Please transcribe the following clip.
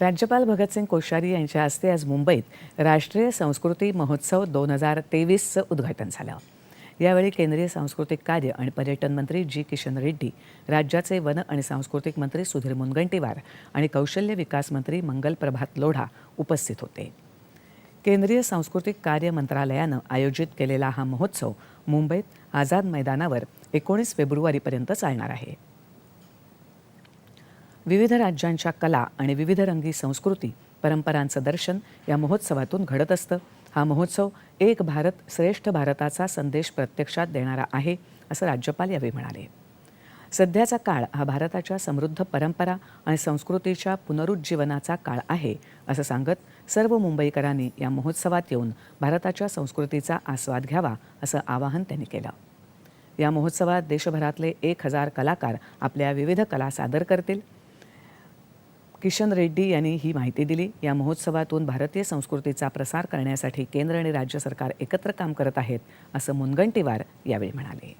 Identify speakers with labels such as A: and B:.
A: राज्यपाल भगतसिंग कोश्यारी यांच्या हस्ते आज मुंबईत राष्ट्रीय संस्कृती महोत्सव दोन हजार तेवीसचं उद्घाटन झालं. यावेळी केंद्रीय सांस्कृतिक कार्य आणि पर्यटन मंत्री जी किशन रेड्डी राज्याचे वन आणि सांस्कृतिक मंत्री सुधीर मुनगंटीवार आणि कौशल्य विकास मंत्री मंगल प्रभात लोढा उपस्थित होते. केंद्रीय सांस्कृतिक कार्य मंत्रालयानं आयोजित केलेला हा महोत्सव मुंबईत आझाद मैदानावर एकोणीस फेब्रुवारीपर्यंत चालणार आहे. विविध राज्यांच्या कला आणि विविध रंगी संस्कृती परंपरांचं दर्शन या महोत्सवातून घडत असतं. हा महोत्सव एक भारत श्रेष्ठ भारताचा संदेश प्रत्यक्षात देणारा आहे असं राज्यपाल यावेळी म्हणाले. सध्याचा काळ हा भारताच्या समृद्ध परंपरा आणि संस्कृतीच्या पुनरुज्जीवनाचा काळ आहे असं सांगत सर्व मुंबईकरांनी या महोत्सवात येऊन भारताच्या संस्कृतीचा आस्वाद घ्यावा असं आवाहन त्यांनी केलं. या महोत्सवात देशभरातले एक हजार कलाकार आपल्या विविध कला सादर करतील. किशन रेड्डी यांनी ही माहिती दिली. या महोत्सवातून भारतीय संस्कृतीचा प्रसार करण्यासाठी केंद्र आणि राज्य सरकार एकत्र काम करत आहेत असं मुनगंटीवार यावेळी म्हणाले.